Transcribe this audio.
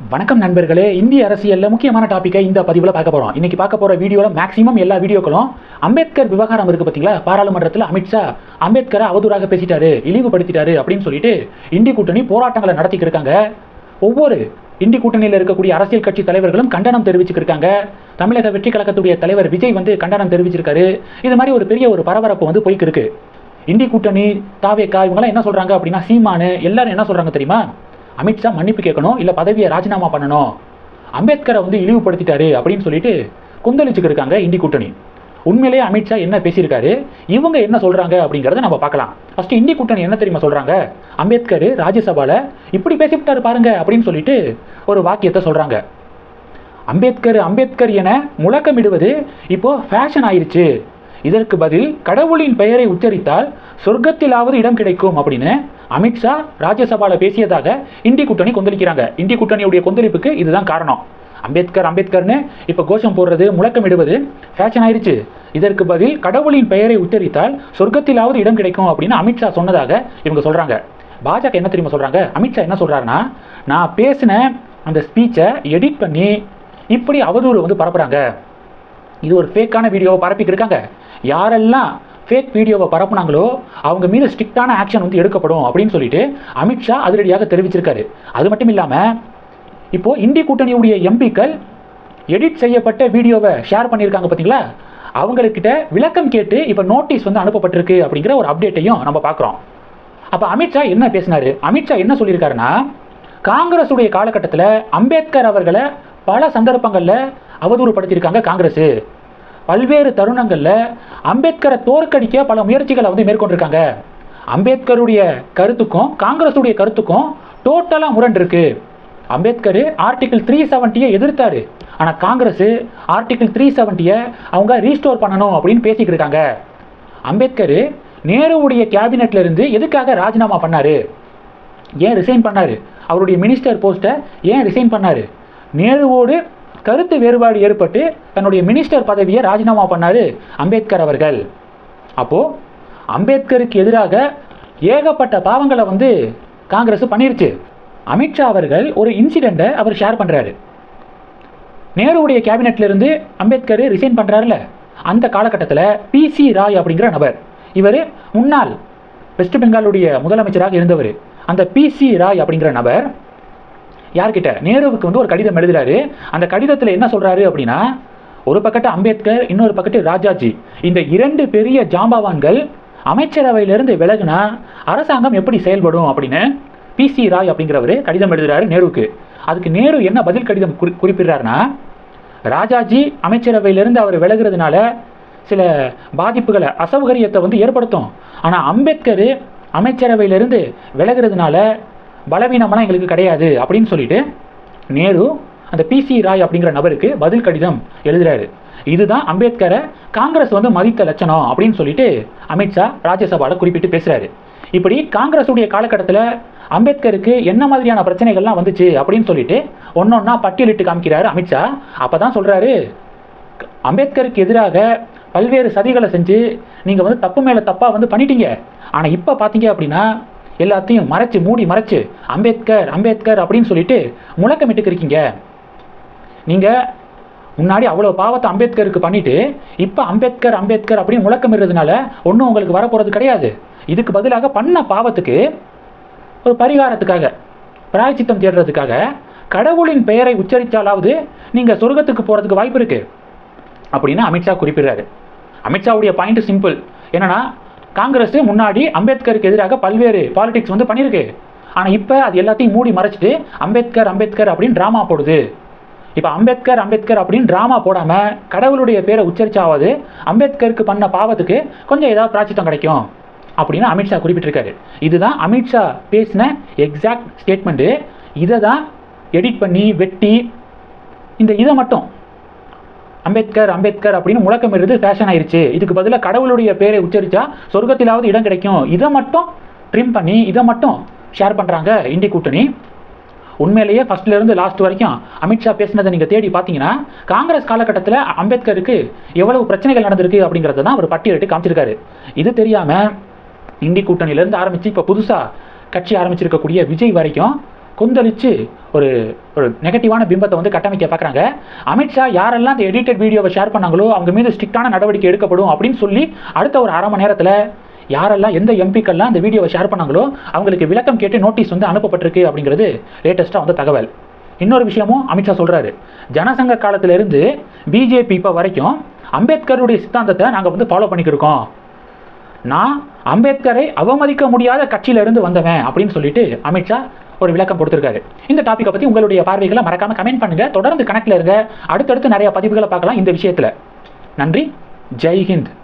வணக்கம் நண்பர்களே. இந்திய அரசியலில் முக்கியமான டாப்பிக்கை இந்த பதிவில் பார்க்க போகிறோம் இன்றைக்கி பார்க்க போகிற வீடியோவில் மேக்ஸிமம் எல்லா வீடியோக்களும் அம்பேத்கர் விவகாரம் இருக்குது பார்த்தீங்களா பாராளுமன்றத்தில் அமித்ஷா அம்பேத்கரை அவதூறாக பேசிட்டாரு இழிவுபடுத்திட்டாரு அப்படின்னு சொல்லிட்டு இந்தி கூட்டணி போராட்டங்களை நடத்திக்கிட்டு இருக்காங்க. ஒவ்வொரு இந்தி கூட்டணியில் இருக்கக்கூடிய அரசியல் கட்சி தலைவர்களும் கண்டனம் தெரிவிச்சிருக்காங்க தமிழக வெற்றி கழகத்துடைய தலைவர் விஜய் வந்து கண்டனம் தெரிவிச்சிருக்காரு. இது மாதிரி ஒரு பெரிய ஒரு பரபரப்பு வந்து போய்க்கு இருக்கு இந்தி கூட்டணி தாவேக்கா இவங்கெல்லாம் என்ன சொல்றாங்க அப்படின்னா சீமானு எல்லாரும் என்ன சொல்றாங்க தெரியுமா? அமித்ஷா மன்னிப்பு கேட்கணும் இல்லை பதவியை ராஜினாமா பண்ணணும்? அம்பேத்கரை வந்து இழிவுபடுத்திட்டாரு அப்படின்னு சொல்லிட்டு கொந்தளிச்சுக்கு இருக்காங்க இந்தி கூட்டணி. உண்மையிலேயே அமித்ஷா என்ன பேசியிருக்காரு? இவங்க என்ன சொல்கிறாங்க அப்படிங்கிறத நம்ம பார்க்கலாம். ஃபஸ்ட்டு இந்தி கூட்டணி என்ன தெரியுமா சொல்கிறாங்க அம்பேத்கர் ராஜ்யசபாவில் இப்படி பேசிவிட்டாரு பாருங்க அப்படின்னு சொல்லிட்டு ஒரு வாக்கியத்தை சொல்கிறாங்க அம்பேத்கர் அம்பேத்கர் என முழக்கமிடுவது இப்போ ஃபேஷன் ஆயிருச்சு. இதற்கு பதில் கடவுளின் பெயரை உச்சரித்தால் சொர்க்கத்திலாவது இடம் கிடைக்கும் அப்படின்னு அமித்ஷா ராஜ்யசபாவில் பேசியதாக இந்தி கூட்டணி கொந்தளிக்கிறாங்க. இந்தி கூட்டணியுடைய கொந்தளிப்புக்கு இதுதான் காரணம். அம்பேத்கர் அம்பேத்கர்னு இப்போ கோஷம் போடுறது முழக்கமிடுவது ஃபேஷன் ஆயிடுச்சு இதற்கு பதில் கடவுளின் பெயரை உச்சரித்தால் சொர்க்கத்திலாவது இடம் கிடைக்கும் அப்படின்னு அமித்ஷா சொன்னதாக இவங்க சொல்கிறாங்க பாஜக என்ன தெரியுமா சொல்கிறாங்க அமித்ஷா என்ன சொல்கிறாருன்னா நான் பேசின அந்த ஸ்பீச்சை எடிட் பண்ணி இப்படி அவதூறு வந்து பரப்புகிறாங்க இது ஒரு ஃபேக்கான வீடியோவை பரப்பிட்டு இருக்காங்க. யாரெல்லாம் ஃபேக் வீடியோவை பரப்புனாங்களோ அவங்க மீது ஸ்ட்ரிக்டான ஆக்ஷன் வந்து எடுக்கப்படும் அப்படின்னு சொல்லிட்டு அமித்ஷா அதிரடியாக தெரிவிச்சிருக்காரு. அது மட்டும் இல்லாமல் இப்போ இந்தி கூட்டணியுடைய எம்பிக்கள் எடிட் செய்யப்பட்ட வீடியோவை ஷேர் பண்ணியிருக்காங்க பார்த்தீங்களா அவங்கக்கிட்ட விளக்கம் கேட்டு இப்போ நோட்டீஸ் வந்து அனுப்பப்பட்டிருக்கு அப்படிங்கிற ஒரு அப்டேட்டையும் நம்ம பார்க்குறோம் அப்போ அமித்ஷா என்ன பேசினாரு? அமித்ஷா என்ன சொல்லியிருக்காருன்னா காங்கிரஸுடைய காலகட்டத்தில் அம்பேத்கர் அவர்களை பல சந்தர்ப்பங்களில் அவதூறுபடுத்தியிருக்காங்க காங்கிரஸ் பல்வேறு தருணங்களில் அம்பேத்கரை தோற்கடிக்க பல முயற்சிகளை வந்து மேற்கொண்டிருக்காங்க. அம்பேத்கருடைய கருத்துக்கும் காங்கிரஸுடைய கருத்துக்கும் டோட்டலாக முரண்டிருக்கு. அம்பேத்கர் ஆர்டிகிள் த்ரீ செவன்ட்டியை எதிர்த்தார். ஆனால் காங்கிரஸ் ஆர்டிகிள் த்ரீ செவன்ட்டியை அவங்க ரீஸ்டோர் பண்ணணும் அப்படின்னு பேசிக்கிட்டு இருக்காங்க. அம்பேத்கர் நேருவுடைய கேபினெட்ல இருந்து எதுக்காக ராஜினாமா பண்ணார்? ஏன் ரிசைன் பண்ணாரு? அவருடைய மினிஸ்டர் போஸ்ட்டை ஏன் ரிசைன் பண்ணாரு? நேருவோடு கருத்து வேறுபாடு ஏற்பட்டு தன்னுடைய மினிஸ்டர் பதவியை ராஜினாமா பண்ணாரு அம்பேத்கர் அவர்கள். அப்போது அம்பேத்கருக்கு எதிராக ஏகப்பட்ட பாவங்களை வந்து காங்கிரஸ் பண்ணிருச்சு. அமித்ஷா அவர்கள் ஒரு இன்சிடெண்ட்டை அவர் ஷேர் பண்ணுறாரு நேருடைய கேபினட்லேருந்து அம்பேத்கர் ரிசைன் பண்ணுறாருல அந்த காலகட்டத்தில் பி சி ராய் அப்படிங்கிற நபர். இவர் முன்னாள் வெஸ்ட் பெங்காலுடைய முதலமைச்சராக இருந்தவர். அந்த பி சி ராய் அப்படிங்கிற நபர் யார்கிட்ட? நேருவுக்கு வந்து ஒரு கடிதம் எழுதுறாரு. அந்த கடிதத்தில் என்ன சொல்கிறாரு அப்படின்னா ஒரு பக்கத்து அம்பேத்கர் இன்னொரு பக்கத்து ராஜாஜி இந்த இரண்டு பெரிய ஜாம்பவான்கள் அமைச்சரவையிலிருந்து விலகுனா அரசாங்கம் எப்படி செயல்படும் அப்படின்னு பி சி ராய் அப்படிங்கிறவர் கடிதம் எழுதுறாரு நேருவுக்கு. அதுக்கு நேரு என்ன பதில் கடிதம் குறி குறிப்பிடுறாருன்னா ராஜாஜி அமைச்சரவையிலிருந்து அவர் விலகுறதுனால சில பாதிப்புகளை அசௌகரியத்தை வந்து ஏற்படுத்தும். ஆனால் அம்பேத்கர் அமைச்சரவையிலிருந்து விலகிறதுனால பலவீனமெல்லாம் எங்களுக்கு கிடையாது அப்படின்னு சொல்லிட்டு நேரு அந்த பிசி ராய் அப்படிங்கிற நபருக்கு பதில் கடிதம் எழுதுறாரு. இதுதான் அம்பேத்கரை காங்கிரஸ் வந்து மதித்த லட்சணம் அப்படின்னு சொல்லிட்டு அமித்ஷா ராஜ்யசபாவில் குறிப்பிட்டு பேசுறாரு. இப்படி காங்கிரஸுடைய காலகட்டத்தில் அம்பேத்கருக்கு என்ன மாதிரியான பிரச்சனைகள்லாம் வந்துச்சு அப்படின்னு சொல்லிட்டு ஒன்னொன்னா பட்டியலிட்டு காமிக்கிறாரு அமித்ஷா அப்போ தான் சொல்கிறாரு அம்பேத்கருக்கு எதிராக பல்வேறு சதிகளை செஞ்சு நீங்கள் வந்து தப்பு மேலே தப்பாக வந்து பண்ணிட்டீங்க. ஆனால் இப்போ பார்த்தீங்க அப்படின்னா எல்லாத்தையும் மறைச்சு மூடி மறைச்சு அம்பேத்கர் அம்பேத்கர் அப்படின்னு சொல்லிட்டு முழக்கமிட்டுக்கு இருக்கீங்க நீங்கள் முன்னாடி அவ்வளோ பாவத்தை அம்பேத்கருக்கு பண்ணிவிட்டு இப்போ அம்பேத்கர் அம்பேத்கர் அப்படின்னு முழக்கமிடுறதுனால ஒன்றும் உங்களுக்கு வரப்போகிறது கிடையாது. இதுக்கு பதிலாக பண்ண பாவத்துக்கு ஒரு பரிகாரத்துக்காக பிராயச்சித்தம் தேடுறதுக்காக கடவுளின் பெயரை உச்சரித்தாலாவது நீங்கள் சொர்க்கத்துக்கு போகிறதுக்கு வாய்ப்பு இருக்குது அப்படின்னு அமித்ஷா குறிப்பிடுறாரு. அமித்ஷாவுடைய பாயிண்ட் சிம்பிள் என்னன்னா காங்கிரஸ் முன்னாடி அம்பேத்கருக்கு எதிராக பல்வேறு பாலிடிக்ஸ் வந்து பண்ணியிருக்கு. ஆனால் இப்போ அது எல்லாத்தையும் மூடி மறைச்சிட்டு அம்பேத்கர் அம்பேத்கர் அப்படின்னு ட்ராமா போடுது. இப்போ அம்பேத்கர் அம்பேத்கர் அப்படின்னு ட்ராமா போடாமல் கடவுளுடைய பேரை உச்சரிச்சாவது அம்பேத்கருக்கு பண்ண பாவத்துக்கு கொஞ்சம் ஏதாவது பிராச்சித்தம் கிடைக்கும் அப்படின்னு அமித்ஷா குறிப்பிட்டிருக்காரு. இதுதான் அமித்ஷா பேசின எக்ஸாக்ட் ஸ்டேட்மெண்ட்டு இதை தான் எடிட் பண்ணி வெட்டி இந்த இதை மட்டும் அம்பேத்கர் அம்பேத்கர் அப்படின்னு முழக்கமிடுறது ஃபேஷன் ஆயிடுச்சு இதுக்கு பதிலாக கடவுளுடைய பேரை உச்சரிச்சா சொர்க்கத்திலாவது இடம் கிடைக்கும். இதை மட்டும் ட்ரிம் பண்ணி இதை மட்டும் ஷேர் பண்ணுறாங்க இந்தி கூட்டணி. உண்மையிலேயே ஃபஸ்ட்லேருந்து லாஸ்ட் வரைக்கும் அமித்ஷா பேசினதை நீங்கள் தேடி பார்த்தீங்கன்னா காங்கிரஸ் காலகட்டத்தில் அம்பேத்கருக்கு எவ்வளவு பிரச்சனைகள் நடந்திருக்கு அப்படிங்கிறத தான் அவர் பட்டியலிட்டு காமிச்சிருக்காரு. இது தெரியாமல் இந்தி கூட்டணியிலேருந்து ஆரம்பித்து இப்போ புதுசாக கட்சி ஆரம்பிச்சிருக்கக்கூடிய விஜய் வரைக்கும் கொந்தளிச்சு ஒரு ஒரு நெகட்டிவான பிம்பத்தை வந்து கட்டமைக்க பார்க்குறாங்க. அமித்ஷா யாரெல்லாம் இந்த எடிட்டட் வீடியோவை ஷேர் பண்ணாங்களோ அவங்க மீது ஸ்ட்ரிக்டான நடவடிக்கை எடுக்கப்படும் அப்படின்னு சொல்லி அடுத்த ஒரு அரை மணி நேரத்தில் யாரெல்லாம் எந்த எம்பிக்கள்லாம் அந்த வீடியோவை ஷேர் பண்ணாங்களோ அவங்களுக்கு விளக்கம் கேட்டு நோட்டீஸ் வந்து அனுப்பப்பட்டிருக்கு அப்படிங்கிறது லேட்டஸ்ட்டாக வந்து தகவல். இன்னொரு விஷயமும் அமித்ஷா சொல்கிறாரு ஜனசங்க காலத்திலிருந்து பிஜேபி இப்போ வரைக்கும் அம்பேத்கருடைய சித்தாந்தத்தை நாங்கள் வந்து ஃபாலோ பண்ணிக்கிருக்கோம் நான் அம்பேத்கரை அவமதிக்க முடியாத கட்சியிலிருந்து வந்தவன் அப்படின்னு சொல்லிட்டு அமித்ஷா ஒரு விளக்கம் கொடுத்துருக்காரு. இந்த டாப்பிக்கை பற்றி உங்களுடைய பார்வைகளை மறக்காம கமெண்ட் பண்ணுங்க. தொடர்ந்து கணக்கில் இருங்க. அடுத்தடுத்து நிறைய பதிவுகளை பார்க்கலாம் இந்த விஷயத்தில். நன்றி. ஜெய் ஹிந்த்.